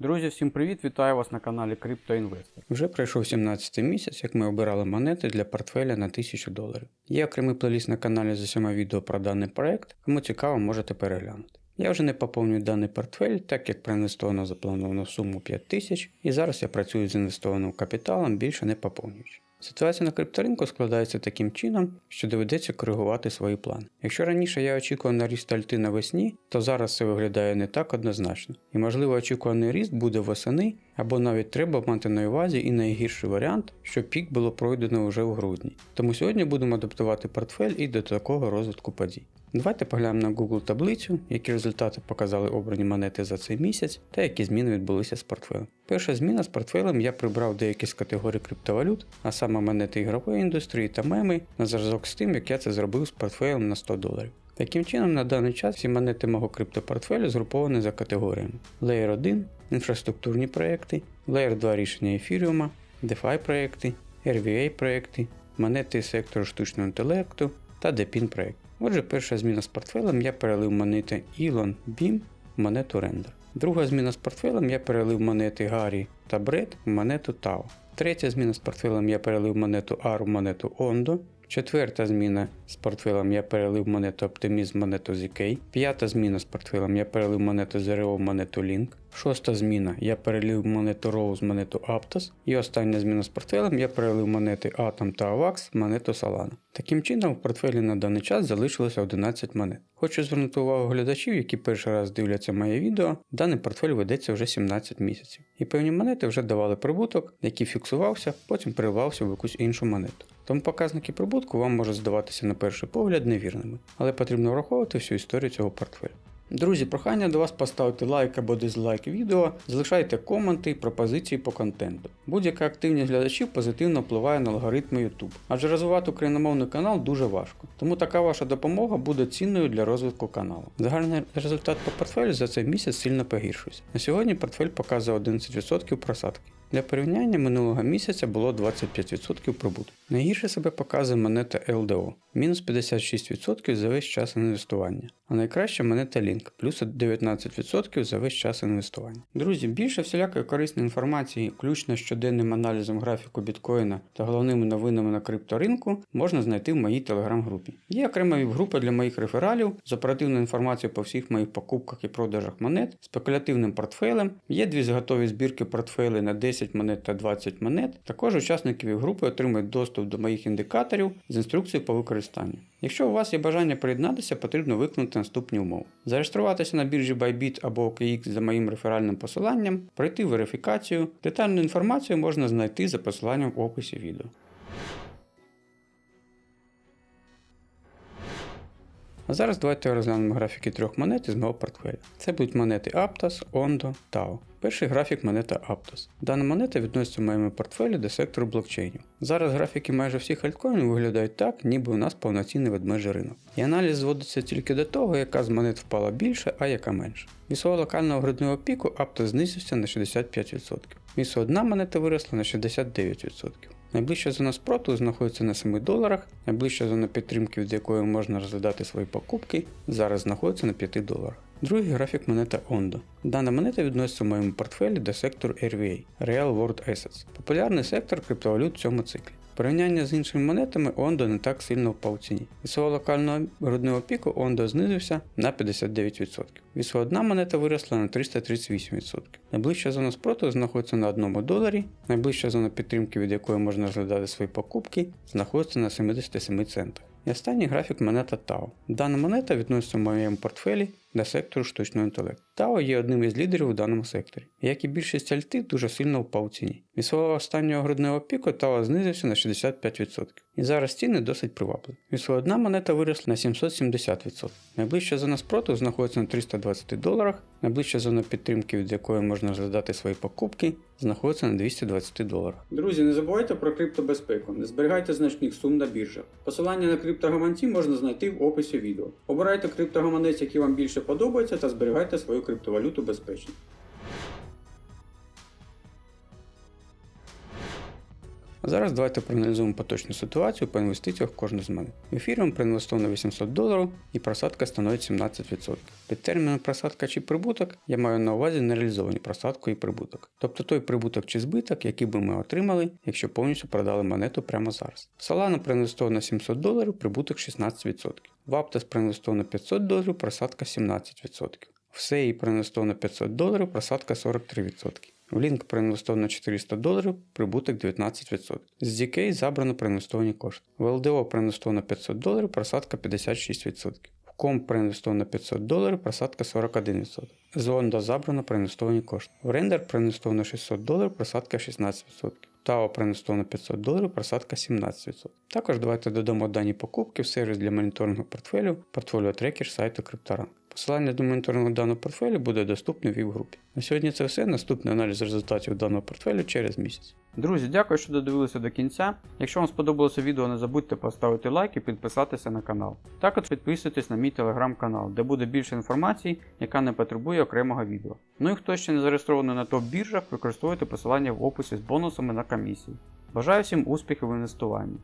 Друзі, всім привіт! Вітаю вас на каналі CryptoInvestor. Вже пройшов 17-й місяць, як ми обирали монети для портфеля на 1000 доларів. Є окремий плейліст на каналі з усіма відео про даний проект, кому цікаво, можете переглянути. Я вже не поповнюю даний портфель, так як проінвестовано заплановану суму 5000, і зараз я працюю з інвестованим капіталом, більше не поповнюючи. Ситуація на крипторинку складається таким чином, що доведеться коригувати свої плани. Якщо раніше я очікував на ріст альти навесні, то зараз це виглядає не так однозначно. І можливо очікуваний ріст буде восени, або навіть треба мати на увазі і найгірший варіант, що пік було пройдено вже у грудні. Тому сьогодні будемо адаптувати портфель і до такого розвитку подій. Давайте поглянемо на Google таблицю, які результати показали обрані монети за цей місяць та які зміни відбулися з портфелем. Перша зміна з портфелем я прибрав деякі з категорій криптовалют, а саме монети ігрової індустрії та меми на зразок з тим, як я це зробив з портфелем на 100 доларів. Таким чином, на даний час всі монети мого криптопортфелю згруповані за категоріями: Layer 1 інфраструктурні проекти, Layer 2 рішення ефіріума, DeFi проекти, RVA проекти, монети сектору штучного інтелекту та DePIN проект. Отже, перша зміна з портфелем я перелив монети Elon Beam в монету Render. Друга зміна з портфелем я перелив монети Гаррі та Бред в монету Tau. Третя зміна з портфелем я перелив монету AR в монету Ondo. Четверта зміна з портфелем я перелив монету Optimism монету ZK. П'ята зміна з портфелем я перелив монету ZRO монету Link. Шоста зміна я перелив монету Rose монету Aptos. І остання зміна з портфелем я перелив монети Atom та AVAX монету Solana. Таким чином, в портфелі на даний час залишилося 11 монет. Хочу звернути увагу глядачів, які перший раз дивляться моє відео. Даний портфель ведеться вже 17 місяців. І певні монети вже давали прибуток, який фіксувався, потім переливався в якусь іншу монету. Тому показники прибутку вам можуть здаватися на перший погляд невірними, але потрібно враховувати всю історію цього портфелю. Друзі, прохання до вас поставити лайк або дизлайк відео, залишайте коменти і пропозиції по контенту. Будь-яка активність глядачів позитивно впливає на алгоритми YouTube, адже розвивати україномовний канал дуже важко, тому така ваша допомога буде цінною для розвитку каналу. Загальний результат по портфелю за цей місяць сильно погіршився. На сьогодні портфель показує 11% просадки. Для порівняння минулого місяця було 25% прибутку. Найгірше себе показує монета LDO мінус 56% за весь час інвестування, а найкраща монета Link плюс 19% за весь час інвестування. Друзі, більше всілякої корисної інформації, включно з щоденним аналізом графіку біткоїна та головними новинами на крипторинку, можна знайти в моїй телеграм-групі. Є окрема віп-група для моїх рефералів з оперативною інформацією по всіх моїх покупках і продажах монет, спекулятивним портфелем. Є дві зготові збірки портфелей на 10 монет та 20 монет. Також учасники віп-групи отримують доступ до моїх індикаторів з інструкцією по використанню. Якщо у вас є бажання приєднатися, потрібно виконати наступні умови: зареєструватися на біржі Bybit або OKX за моїм реферальним посиланням, пройти верифікацію. Детальну інформацію можна знайти за посиланням в описі відео. А зараз давайте розглянемо графіки трьох монет із мого портфеля. Це будуть монети Aptos, Ondo, Tau. Перший графік монета Aptos. Дана монета відноситься в моєму портфелі до сектору блокчейнів. Зараз графіки майже всіх альткоїнів виглядають так, ніби у нас повноцінний ведмежий ринок. І аналіз зводиться тільки до того, яка з монет впала більше, а яка менше. Від локального грудного піку Aptos знизився на 65%. Від одна монета виросла на 69%. Найближча зона спроту знаходиться на 7 доларах, найближча зона підтримки, від якої можна розглядати свої покупки, зараз знаходиться на 5 доларах. Другий графік монета Ondo. Дана монета відноситься в моєму портфелі до сектору RVA Real World Assets, популярний сектор криптовалют в цьому циклі. Порівняння з іншими монетами Ondo не так сильно впав ціні. Від свого локального грудного піку Ondo знизився на 59%. Від свого одна монета виросла на 338%. Найближча зона спротиву знаходиться на 1 доларі, найближча зона підтримки, від якої можна розглядати свої покупки, знаходиться на 77 центах. І останній графік монета Tau. Дана монета відноситься в моєму портфелі до сектору штучного інтелекту. Tau є одним із лідерів у даному секторі. Як і більшість альти, дуже сильно впав у ціні. Від свого останнього грудного піку Tau знизився на 65%. І зараз ціни досить привабливі. Від свого одна монета виросла на 770%. Найближча зона спротиву знаходиться на 320 доларах, найближча зона підтримки, від якої можна розглядати свої покупки, знаходиться на 220 доларах. Друзі, не забувайте про криптобезпеку, не зберігайте значних сум на біржах. Посилання на криптогаманці можна знайти в описі відео. Обирайте криптогаманець, який вам більше подобається, та зберігайте свою криптовалюту безпечно. Зараз давайте проаналізуємо поточну ситуацію по інвестиціях кожну з мене. Ефіріум проінвестовано 800 доларів і просадка становить 17%. Під терміном просадка чи прибуток я маю на увазі нереалізовані просадку і прибуток. Тобто той прибуток чи збиток, який би ми отримали, якщо повністю продали монету прямо зараз. Solana проінвестовано 700 доларів, прибуток 16%. В Aptos проінвестовано 500 доларів, просадка 17%. В SEI проінвестовано 500 доларів, просадка 43%. В Link проінвестовано 400 доларів, прибуток 19%. З DK забрано проінвестовані кошти. В LDO проінвестовано 500 доларів, просадка 56%. В Комп проінвестовано 500 доларів, просадка 41%. З Ondo забрано проінвестовані кошти. В Render проінвестовано 600 доларів, просадка 16%. Тао проінвестовано 500 доларів, просадка 17%. Також давайте додамо дані покупки в сервіс для моніторингу портфелю, портфоліо трекер сайту CryptoRank. Посилання до моніторингу даного портфелю буде доступне в віп-групі. На сьогодні це все. Наступний аналіз результатів даного портфелю через місяць. Друзі, дякую, що додивилися до кінця. Якщо вам сподобалося відео, не забудьте поставити лайк і підписатися на канал. Також підписуйтесь на мій телеграм-канал, де буде більше інформації, яка не потребує окремого відео. Ну і хто ще не зареєстрований на топ-біржах, використовуйте посилання в описі з бонусами на комісії. Бажаю всім успіхів в інвестуванні.